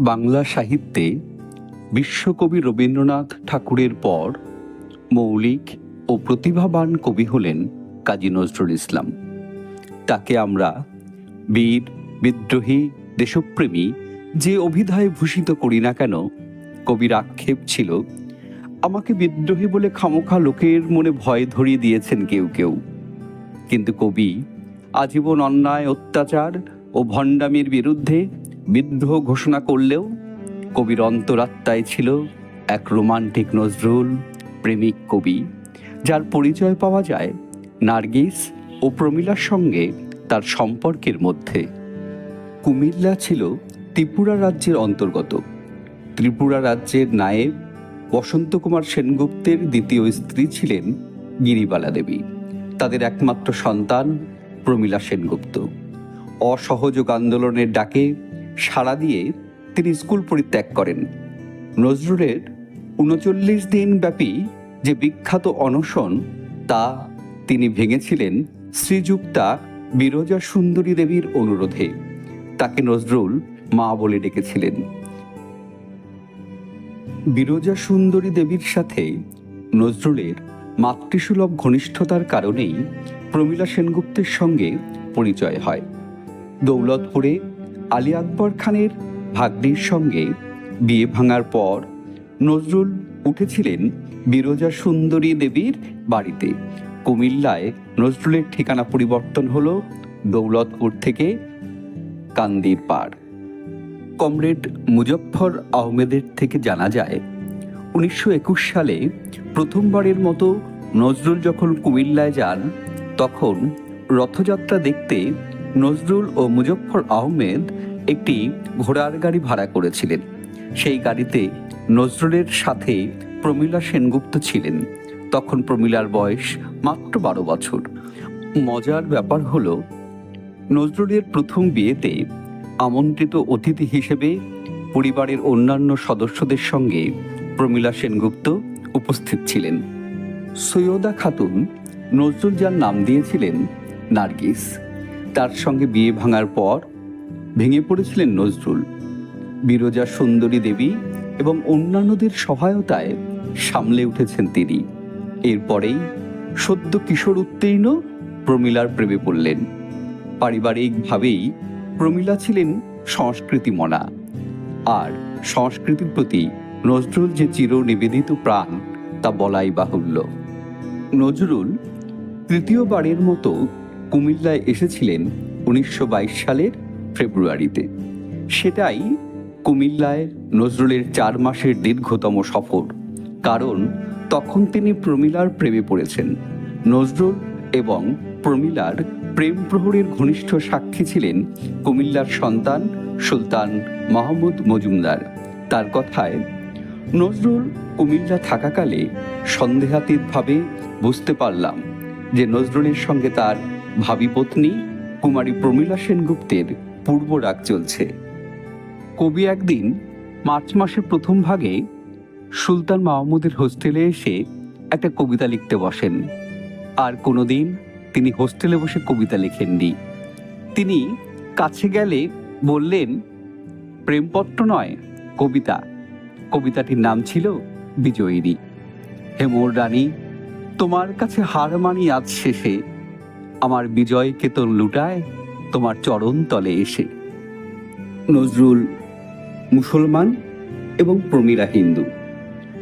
বাংলা সাহিত্যে বিশ্বকবি রবীন্দ্রনাথ ঠাকুরের পর মৌলিক ও প্রতিভাবান কবি হলেন কাজী নজরুল ইসলাম। তাকে আমরা বীর, বিদ্রোহী, দেশপ্রেমী যে অভিধায় ভূষিত করি না কেন, কবির আক্ষেপ ছিল, আমাকে বিদ্রোহী বলে খামোখা লোকের মনে ভয় ধরিয়ে দিয়েছেন কেউ কেউ। কিন্তু কবি আজীবন অন্যায়, অত্যাচার ও ভণ্ডামির বিরুদ্ধে বিদ্রোহ ঘোষণা করলেও কবির অন্তরাত্মায় ছিল এক রোমান্টিক নজরুল প্রেমিক কবি, যার পরিচয় পাওয়া যায় নার্গিস ও প্রমীলার সঙ্গে তার সম্পর্কের মধ্যে। কুমিল্লা ছিল ত্রিপুরা রাজ্যের অন্তর্গত। ত্রিপুরা রাজ্যের নায়েব বসন্ত কুমার সেনগুপ্তের দ্বিতীয় স্ত্রী ছিলেন গিরিবালা দেবী, তাদের একমাত্র সন্তান প্রমীলা সেনগুপ্ত। অসহযোগ আন্দোলনের ডাকে সাড়া দিয়ে তিনি স্কুল পরিত্যাগ করেন। নজরুলের উনচল্লিশ দিন ব্যাপী যে বিখ্যাত অনশন, তা তিনি ভেঙেছিলেন শ্রীযুক্তা বিরজা সুন্দরী দেবীর অনুরোধে। তাকে নজরুল মা বলে ডেকেছিলেন। বিরজা সুন্দরী দেবীর সাথে নজরুলের মাতৃসুলভ ঘনিষ্ঠতার কারণেই প্রমীলা সেনগুপ্তের সঙ্গে পরিচয় হয়। দৌলতপুরে আলী আকবর খানের ভাগ্নির সঙ্গে বিয়ে ভাঙার পর নজরুল উঠেছিলেন বিরজা সুন্দরী দেবীর বাড়িতে। কুমিল্লায় নজরুলের ঠিকানা পরিবর্তন হল দৌলতপুর থেকে কান্দির পাড়। কমরেড মুজফ্ফর আহমেদের থেকে জানা যায়, উনিশশো একুশ সালে প্রথমবারের মতো নজরুল যখন কুমিল্লায় যান, তখন রথযাত্রা দেখতে নজরুল ও মুজফ্ফর আহমেদ একটি ঘোড়ার গাড়ি ভাড়া করেছিলেন। সেই গাড়িতে নজরুলের সাথে প্রমীলা সেনগুপ্ত ছিলেন। তখন প্রমীলার বয়স মাত্র বারো বছর। মজার ব্যাপার হলো, নজরুলের প্রথম বিয়েতে আমন্ত্রিত অতিথি হিসেবে পরিবারের অন্যান্য সদস্যদের সঙ্গে প্রমীলা সেনগুপ্ত উপস্থিত ছিলেন। সৈয়দা খাতুন নজরুল যার নাম দিয়েছিলেন নার্গিস। তার সঙ্গে বিয়ে ভাঙার পর ভেঙে পড়েছিলেন নজরুল। বিরজা সুন্দরী দেবী এবং অন্যান্যদের সহায়তায় সামলে উঠেছেন তিনি। এরপরেই সদ্য কিশোর উত্তীর্ণ প্রমীলার প্রেমে পড়লেন। পারিবারিকভাবেই প্রমীলা ছিলেন সংস্কৃতি মনা আর সংস্কৃতির প্রতি নজরুল যে চির নিবেদিত প্রাণ, তা বলাই বাহুল্য। নজরুল তৃতীয়বারের মতো কুমিল্লায় এসেছিলেন উনিশশো বাইশ সালের ফেব্রুয়ারিতে। সেটাই কুমিল্লায় নজরুলের চার মাসের দীর্ঘতম সফর। কারণ তখন তিনি প্রমিলার প্রেমে পড়েছেন। নজরুল এবং প্রমিলার প্রেম প্রহরের ঘনিষ্ঠ সাক্ষী ছিলেন কুমিল্লার সন্তান সুলতান মাহমুদ মজুমদার। তার কথায়, নজরুল কুমিল্লা থাকাকালে সন্দেহাতীতভাবে বুঝতে পারলাম যে নজরুলের সঙ্গে তার ভাবি পত্নী, কুমারী প্রমীলা সেনগুপ্তের পূর্ব রাগ চলছে। কবি একদিন মার্চ মাসের প্রথম ভাগে সুলতান মাহমুদের হোস্টেলে এসে একটা কবিতা লিখতে বসেন। আর কোনোদিন তিনি হোস্টেলে বসে কবিতা লেখেননি। তিনি কাছে গেলে বললেন, প্রেমপত্র নয়, কবিতা। কবিতাটির নাম ছিল বিজয়িনী। হেমর রানী, তোমার কাছে হার মানি আজ শেষে। আমার বিজয় কেতন লুটায়, তোমার চরণ তলে এসে। নজরুল মুসলমান এবং প্রমীরা হিন্দু।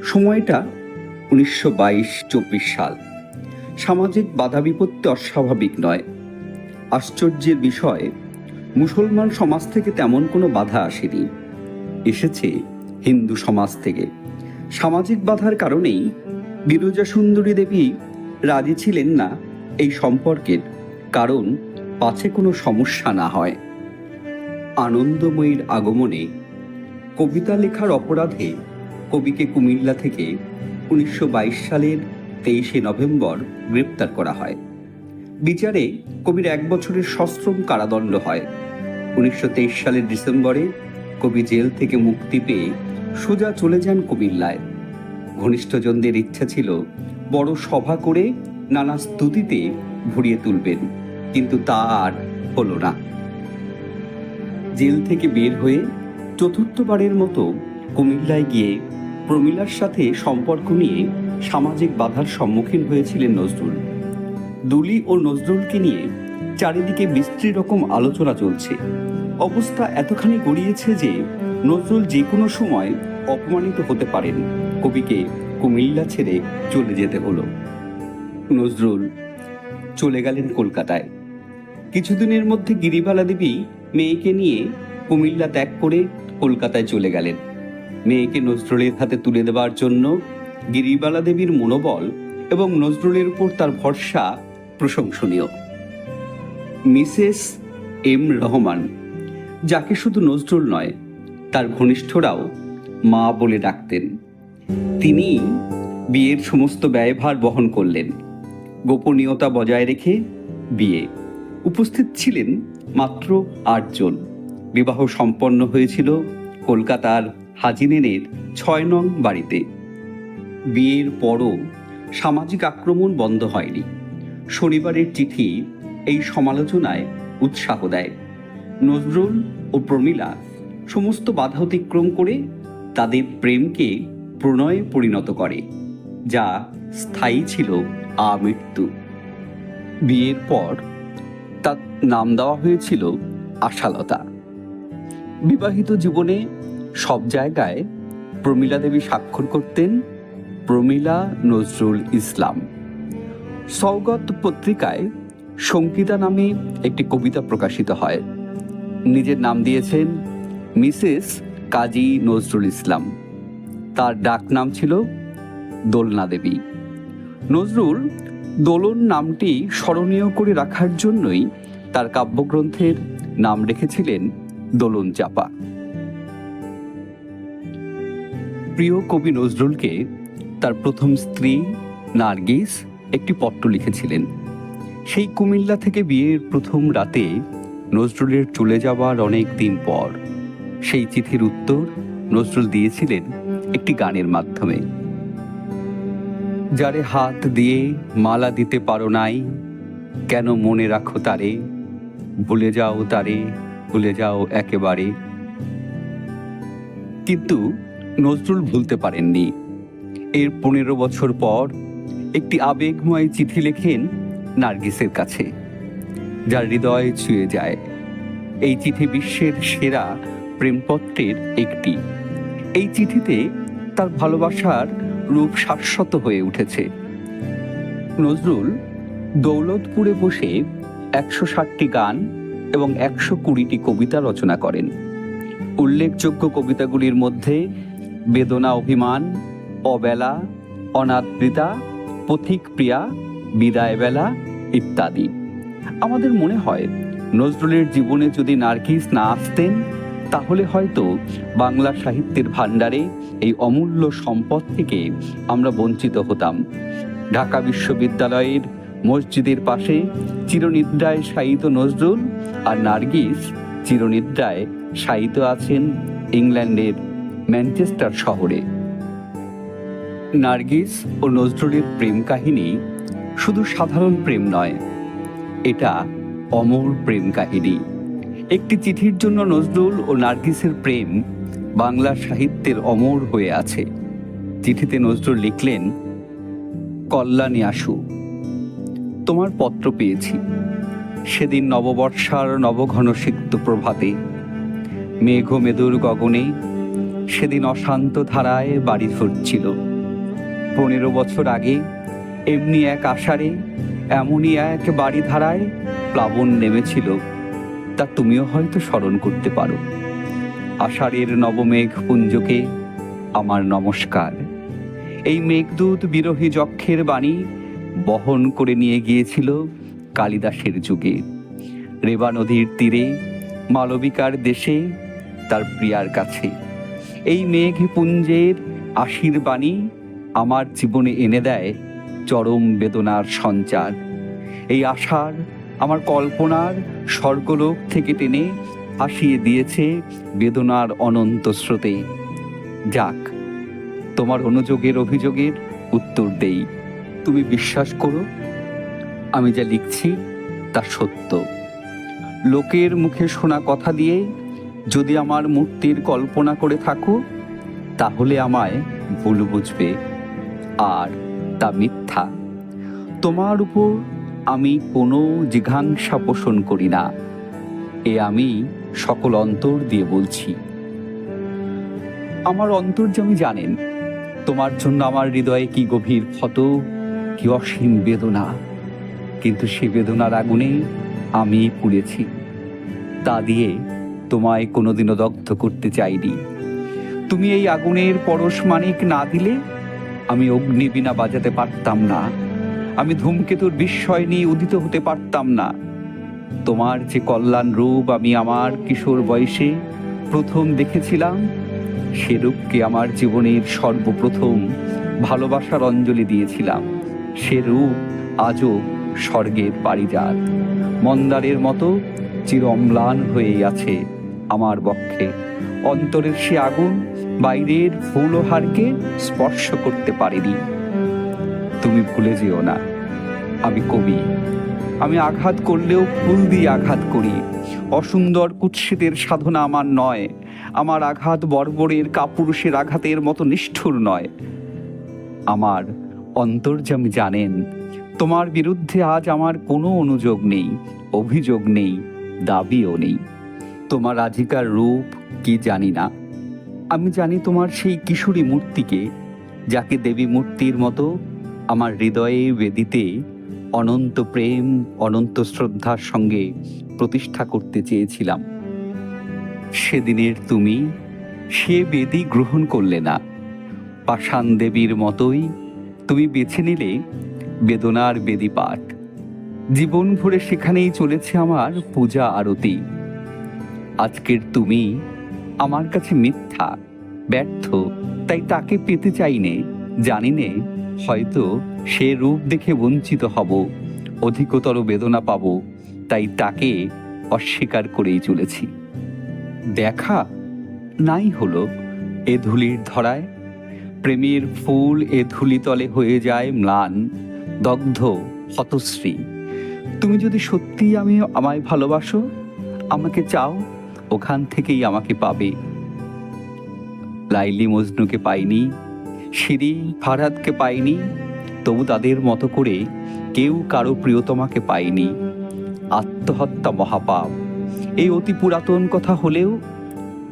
সময়টা উনিশশো বাইশ চব্বিশ সাল। সামাজিক বাধা বিপত্তি অস্বাভাবিক নয়। আশ্চর্যের বিষয়, মুসলমান সমাজ থেকে তেমন কোনো বাধা আসেনি। এসেছে হিন্দু সমাজ থেকে। সামাজিক বাধার কারণেই বিরজা সুন্দরী দেবী রাজি ছিলেন না এই সম্পর্কের কারণ পাছে কোনো সমস্যা না হয়। আনন্দময়ীর আগমনে কবিতা লেখার অপরাধে কবিকে কুমিল্লা থেকে উনিশশো বাইশ সালের তেইশে নভেম্বর গ্রেপ্তার করা হয়। বিচারে কবির এক বছরের সশ্রম কারাদণ্ড হয়। উনিশশো তেইশ সালের ডিসেম্বরে কবি জেল থেকে মুক্তি পেয়ে সোজা চলে যান কুমিল্লায়। ঘনিষ্ঠজনদের ইচ্ছা ছিল বড় সভা করে নানা স্তুতিতে ভরিয়ে তুলবেন, কিন্তু তা আর হলো না। জেল থেকে বের হয়ে চতুর্থবারের মতো কুমিল্লায় গিয়ে প্রমিলার সাথে সম্পর্ক নিয়ে সামাজিক বাধার সম্মুখীন হয়েছিলেন নজরুল। দুলি ও নজরুলকে নিয়ে চারিদিকে বিস্তৃত রকম আলোচনা চলছে। অবস্থা এতখানি গড়িয়েছে যে নজরুল যে কোনো সময় অপমানিত হতে পারেন। কবিকে কুমিল্লা ছেড়ে চলে যেতে হলো। নজরুল চলে গেলেন কলকাতায়। কিছুদিনের মধ্যে গিরিবালা দেবী মেয়েকে নিয়ে কুমিল্লা ত্যাগ করে কলকাতায় চলে গেলেন। মেয়েকে নজরুলের হাতে তুলে দেওয়ার জন্য গিরিবালা দেবীর মনোবল এবং নজরুলের উপর তার ভরসা প্রশংসনীয়। মিসেস এম রহমান, যাকে শুধু নজরুল নয়, তার ঘনিষ্ঠরাও মা বলে ডাকতেন। তিনি বিয়ের সমস্ত ব্যয়ভার বহন করলেন। গোপনীয়তা বজায় রেখে বিয়ে। উপস্থিত ছিলেন মাত্র আটজন। বিবাহ সম্পন্ন হয়েছিল কলকাতার হাজিনেনের ছয় নং বাড়িতে। বিয়ের পরও সামাজিক আক্রমণ বন্ধ হয়নি। শনিবারের চিঠি এই সমালোচনায় উৎসাহ দেয়। নজরুল ও প্রমীলা সমস্ত বাধা অতিক্রম করে তাদের প্রেমকে প্রণয়ে পরিণত করে, যা স্থায়ী ছিল আমৃত্যু বিয়ের পর তার নাম দেওয়া হয়েছিল আশালতা। বিবাহিত জীবনে সব জায়গায় প্রমীলা দেবী স্বাক্ষর করতেন প্রমীলা নজরুল ইসলাম। সৌগত পত্রিকায় সঙ্গীতা নামে একটি কবিতা প্রকাশিত হয়। নিজের নাম দিয়েছেন মিসেস কাজী নজরুল ইসলাম। তার ডাক নাম ছিল দোলনা দেবী। নজরুল দোলন নামটি স্মরণীয় করে রাখার জন্যই তার কাব্যগ্রন্থের নাম রেখেছিলেন দোলন চাপা। প্রিয় কবি নজরুলকে তার প্রথম স্ত্রী নার্গিস একটি পত্র লিখেছিলেন। সেই কুমিল্লা থেকে বিয়ের প্রথম রাতে নজরুলের চলে যাওয়ার অনেক দিন পর সেই চিঠির উত্তর নজরুল দিয়েছিলেন একটি গানের মাধ্যমে। যারে হাত দিয়ে মালা দিতে পারো নাই, কেন মনে রাখো তারে? ভুলে যাও তারে, ভুলে যাও একেবারে। কিন্তু নজরুল ভুলতে পারেননি। এর পনেরো বছর পর একটি আবেগময় চিঠি লেখেন নার্গিসের কাছে, যার হৃদয় ছুঁয়ে যায়। এই চিঠি বিশ্বের সেরা প্রেমপত্রের একটি। এই চিঠিতে তার ভালোবাসার রূপ শাশ্বত হয়ে উঠেছে। নজরুল দৌলতপুরে বসে একশো ষাটটি গান এবং একশো কুড়িটি কবিতা রচনা করেন। উল্লেখযোগ্য কবিতাগুলির মধ্যে বেদনা অভিমান, অবেলা, অনাদৃতা, পথিক প্রিয়া বিদায়বেলা ইত্যাদি। আমাদের মনে হয়, নজরুলের জীবনে যদি নার্গিস না আসতেন তাহলে হয়তো বাংলা সাহিত্যের ভাণ্ডারে এই অমূল্য সম্পদ থেকে আমরা বঞ্চিত হতাম। ঢাকা বিশ্ববিদ্যালয়ের মসজিদের পাশে চিরনিদ্রায় শায়িত নজরুল আর নার্গিস চিরনিদ্রায় শায়িত আছেন ইংল্যান্ডের ম্যানচেস্টার শহরে। নার্গিস ও নজরুলের প্রেম কাহিনী শুধু সাধারণ প্রেম নয়, এটা অমর প্রেম কাহিনী। একটি চিঠির জন্য নজরুল ও নার্গিসের প্রেম বাংলা সাহিত্যের অমর হয়ে আছে। চিঠিতে নজরুল লিখলেন, কল্যাণী আসু, তোমার পত্র পেয়েছি। সেদিন নববর্ষার নবঘন সিক্ত প্রভাতে মেঘ মেদুর গগনে, সেদিন অশান্ত ধারায় বাড়ি ফিরছিল। পনেরো বছর আগে এমনি এক আষাঢ়ে, এমনই এক বাড়ি ধারায় প্লাবন নেমেছিল। তা তুমিও হয়তো স্মরণ করতে পারো। আষাঢ়ের নবমেঘ পুঞ্জকে আমার নমস্কার। এই মেঘদূত বিরোহী যক্ষের বাণী বহন করে নিয়ে গিয়েছিল কালিদাসের যুগে। রেবা নদীর তীরে, মালবিকার দেশে, তার প্রিয়ার কাছে। এই মেঘ পুঞ্জের আশীর্বাণী আমার জীবনে এনে দেয় চরম বেদনার সঞ্চার। এই আশার আমার কল্পনার স্বর্গলোক থেকে টেনে আসিয়ে দিয়েছে বেদনার অনন্ত স্রোতে। যাক, তোমার অনুযোগের অভিযোগের উত্তর দেই। তুমি বিশ্বাস করো, আমি যা লিখছি তা সত্য। লোকের মুখে শোনা কথা দিয়ে যদি আমার মূর্তির কল্পনা করে থাকো, তাহলে আমায় ভুল বুঝবে, আর তা মিথ্যা। তোমার উপর আমি কোনো জিঘাংসা পোষণ করি না। এ আমি সকল অন্তর দিয়ে বলছি। আমার অন্তর অন্তর্যামী জানেন, তোমার জন্য আমার হৃদয়ে কি গভীর ক্ষত, কি অসীম বেদনা। কিন্তু সে বেদনার আগুনে আমি পুড়েছি। তা দিয়ে তোমায় কোনোদিনও দগ্ধ করতে চাইনি। তুমি এই আগুনের পরশ মানিক না দিলে আমি অগ্নিবীণা বাজাতে পারতাম না। আমি ধূমকেতুর বিস্ময় নিয়ে উদিত হতে পারতাম না। তোমার যে কল্যাণ রূপ আমি আমার কিশোর বয়সে প্রথম দেখেছিলাম সে রূপকে আমার জীবনের সর্বপ্রথম ভালোবাসার অঞ্জলি দিয়েছিলাম। সে রূপ আজও স্বর্গের পারিজাত। মন্দারের মতো চির অম্লান হয়েই আছে আমার বক্ষে অন্তরের সে আগুন বাইরের ফুল হারকে স্পর্শ করতে পারেনি। তুমি ভুলে যেও না। আমি কবি। আমি আঘাত করলেও ফুল দিয়ে আঘাত করি। অসুন্দর কুৎসিতের সাধনা আমার নয়। আমার আঘাত বর্বরের কাপুরুষের আঘাতের মতো নিষ্ঠুর নয়। আমার অন্তর্যামী জানেন, তোমার বিরুদ্ধে আজ আমার কোনো অনুযোগ নেই, অভিযোগ নেই, দাবিও নেই। তোমার আজিকার রূপ কি জানি না। আমি জানি তোমার সেই কিশোরী মূর্তিকে, যাকে দেবী মূর্তির মতো আমার হৃদয়ে বেদিতে অনন্ত প্রেম, অনন্ত শ্রদ্ধার সঙ্গে প্রতিষ্ঠা করতে চেয়েছিলাম। সেদিনের তুমি সে বেদি গ্রহণ করলে না। পাষাণ দেবীর মতোই তুমি বেছে নিলে বেদনার বেদি পাঠ জীবন ভরে সেখানেই চলেছে আমার পূজা আরতি। আজকের তুমি আমার কাছে মিথ্যা, ব্যর্থ, তাই তাকে পেতে চাইনে জানি নে হয়তো সে রূপ দেখে বঞ্চিত হব, অধিকতর বেদনা পাব, তাই তাকে অস্বীকার করেই চলেছি। দেখা নাই হলো এ ধুলির ধরায়, প্রেমের ফুল এ ধুলিতলে হয়ে যায় ম্লান, দগ্ধ, হতশ্রী। তুমি যদি সত্যি আমি আমায় ভালোবাসো, আমাকে চাও, ওখান থেকেই আমাকে পাবে। লাইলি মজনুকে পাইনি সিঁড়ি ফারহাদকে পাইনি তবু তাদের মতো করে কেউ কারও প্রিয়তমাকে পায়নি। আত্মহত্যা মহাপাপ। এই অতি পুরাতন কথা হলেও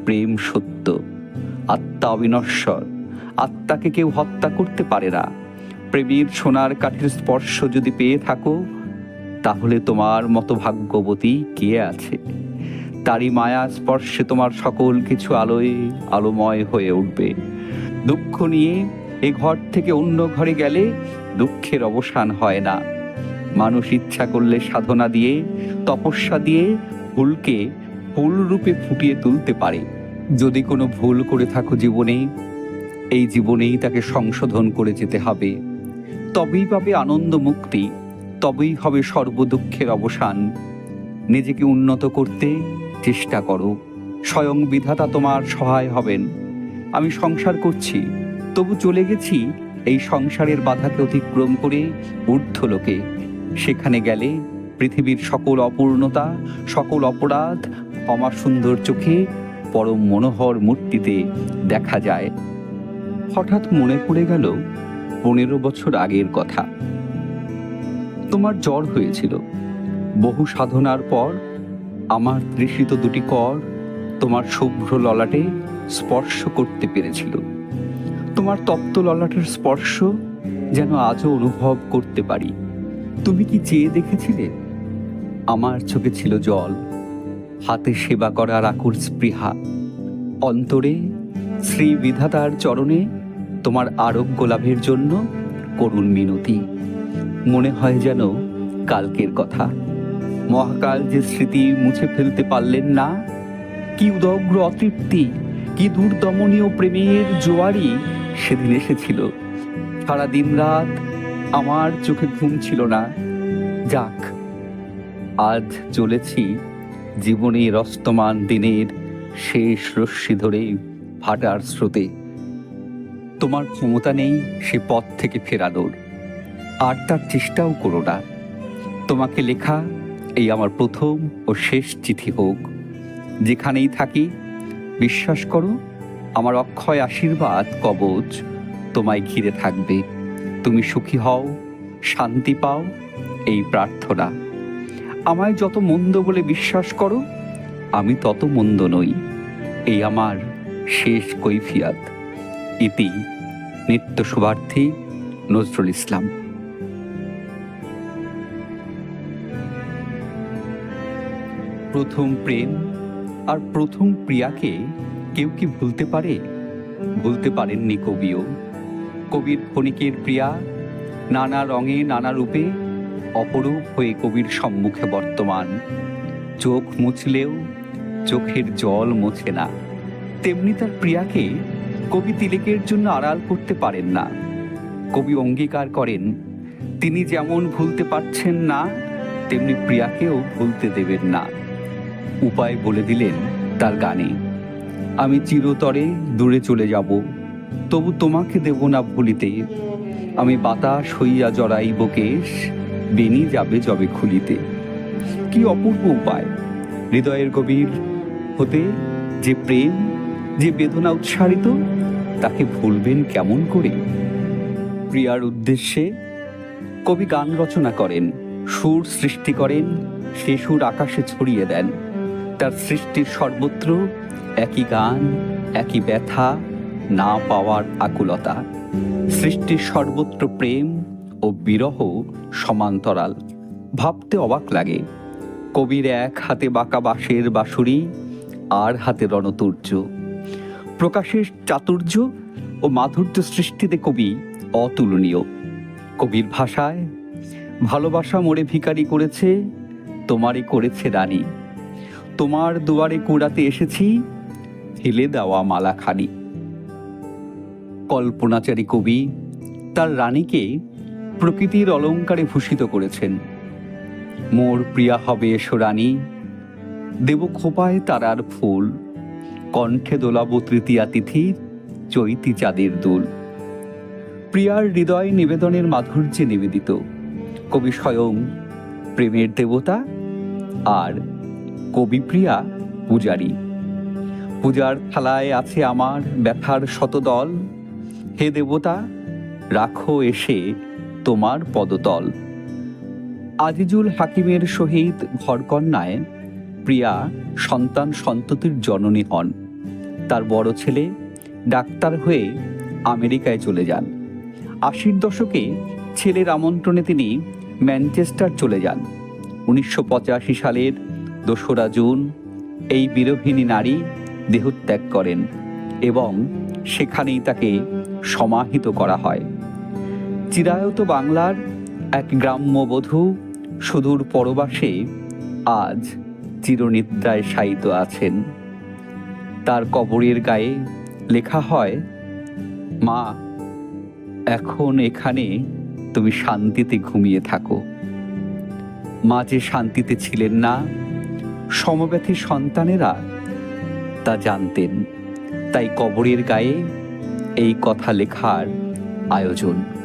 প্রেম সত্য। আত্মা অবিনশ্বর। আত্মাকে কেউ হত্যা করতে পারে না। প্রেমের সোনার কাঠের স্পর্শ যদি পেয়ে থাকো, তাহলে তোমার মতো ভাগ্যবতী কে আছে? তারই মায়া স্পর্শে তোমার সকল কিছু আলোয় আলোময় হয়ে উঠবে। দুঃখ নিয়ে এ ঘর থেকে অন্য ঘরে গেলে দুঃখের অবসান হয় না। মানুষ ইচ্ছা করলে সাধনা দিয়ে, তপস্যা দিয়ে ভুলকে ফুল রূপে ফুটিয়ে তুলতে পারে। যদি কোনো ভুল করে থাকো জীবনে, এই জীবনেই তাকে সংশোধন করে যেতে হবে। তবেই পাবে আনন্দ মুক্তি, তবেই হবে সর্বদুঃখের অবসান। নিজেকে উন্নত করতে চেষ্টা করো। স্বয়ং বিধাতা তোমার সহায় হবেন। আমি সংসার করছি, তবু চলে গেছি, এই সংসারের বাধাকে অতিক্রম করে ঊর্ধ্বলোকে। সেখানে গেলে পৃথিবীর সকল অপূর্ণতা, সকল অপরাধ ক্ষমা সুন্দর চোখে পরম মনোহর মূর্তিতে দেখা যায়। হঠাৎ মনে পড়ে গেল, পনেরো বছর আগের কথা। তোমার জ্বর হয়েছিল। বহু সাধনার পর আমার তৃষিত দুটি কর তোমার শুভ্র ললাটে স্পর্শ করতে পেরেছিল। তোমার তপ্ত ললাটের স্পর্শ যেন আজও অনুভব করতে পারি। তুমি কি চেয়ে দেখেছিলে? আমার চোখে ছিল জল। হাতে সেবা করার আকুর স্পৃহা। অন্তরে শ্রী বিধাতার চরণে তোমার আরোগ্য লাভের জন্য করুণ মিনতি। মনে হয় যেন কালকের কথা। মহাকাল যে স্মৃতি মুছে ফেলতে পারলেন না, কি উদগ্র অতৃপ্তি কি দুর্দমনীয় প্রেমের জোয়ারি সেদিন এসেছিল। সারা দিন রাত আমার চোখে ঘুম ছিল না। যাক, আজ চলেছি জীবনের রস্তমান দিনের শেষ রশ্মি ধরে ফাটার স্রোতে। তোমার ক্ষমতা নেই সে পথ থেকে ফেরানোর। আর তার চেষ্টাও করো না। তোমাকে লেখা এই আমার প্রথম ও শেষ চিঠি হোক। যেখানেই থাকি বিশ্বাস করো, আমার অক্ষয় আশীর্বাদ কবচ তোমায় ঘিরে থাকবে। তুমি সুখী হও, শান্তি পাও, এই প্রার্থনা। আমায় যত মন্দ বলে বিশ্বাস করো, আমি তত মন্দ নই। এই আমার শেষ কৈফিয়াত। ইতি নিত্য শুভার্থী নজরুল ইসলাম। প্রথম প্রেম আর প্রথম প্রিয়াকে কেউ কি ভুলতে পারে? ভুলতে পারেননি কবিও। কবির ক্ষণিকের প্রিয়া, নানা রঙে, নানা রূপে অপরূপ হয়ে কবির সম্মুখে বর্তমান। চোখ মুছলেও চোখের জল মোছে না। তেমনি তার প্রিয়াকে কবি তিলেকের জন্য আড়াল করতে পারেন না। কবি অঙ্গীকার করেন, তিনি যেমন ভুলতে পারছেন না, তেমনি প্রিয়াকেও ভুলতে দেবেন না। উপায় বলে দিলেন তার গানে আমি চিরতরে দূরে চলে যাব, তবু তোমাকে দেব না ভুলিতে। আমি বাতাস হইয়া জড়াইব কেশ বেনি যাবে যবে খুলিতে। কি অপূর্ব উপায়! হৃদয়ের গভীর হতে যে প্রেম, যে বেদনা উৎসারিত তাকে ভুলবেন কেমন করে? প্রিয়ার উদ্দেশ্যে কবি গান রচনা করেন, সুর সৃষ্টি করেন, সে সুর আকাশে ছড়িয়ে দেন। তার সৃষ্টির সর্বত্র একই গান, একই ব্যথা না পাওয়ার আকুলতা। সৃষ্টির সর্বত্র প্রেম ও বিরহ সমান্তরাল। ভাবতে অবাক লাগে, কবির এক হাতে বাঁকা বাঁশের বাঁশুরি, আর হাতে রণতুর্য। প্রকাশের চাতুর্য ও মাধুর্য সৃষ্টিতে কবি অতুলনীয়। কবির ভাষায়, ভালোবাসা মোড়ে ভিখারি করেছে, তোমারই করেছে রানী। তোমার দুয়ারে কুড়াতে এসেছি হেলে দেওয়া মালাখানি। কল্পনাচারী কবি তার রানীকে প্রকৃতির অলঙ্কারে ভূষিত করেছেন। মোর প্রিয়া হবে এসো রানী, দেব খোপায় তারার ফুল, কণ্ঠে দোলাব তৃতীয়া তিথি, চৈতি চাঁদের দুল। প্রিয়ার হৃদয় নিবেদনের মাধুর্যে নিবেদিত, কবি স্বয়ং প্রেমের দেবতা আর কবিপ্রিয়া পূজারী। পূজার থালায় আছে আমার ব্যথার শতদল। হে দেবতা, রাখো এসে তোমার পদতল। আজিজুল হাকিমের সহিত ঘরকন্যায় প্রিয়া সন্তান সন্ততির জননী হন। তার বড় ছেলে ডাক্তার হয়ে আমেরিকায় চলে যান। আশির দশকে ছেলের আমন্ত্রণে তিনি ম্যানচেস্টার চলে যান। উনিশশো পঁচাশি সালের দোসরা জুন এই বিরোহিণী নারী দেহত্যাগ করেন এবং সেখানেই তাকে সমাহিত করা হয়। চিরায়ত বাংলার এক গ্রাম্য বধূ সুদূর পরবাসে আজ চিরনিদ্রায় শায়িত আছেন। তার কবরের গায়ে লেখা হয়, মা, এখন এখানে তুমি শান্তিতে ঘুমিয়ে থাকো। মা যে শান্তিতে ছিলেন না সমব্যথী সন্তানেরা তা জানতেন। তাই কবরের গায়ে এই কথা লেখার আয়োজন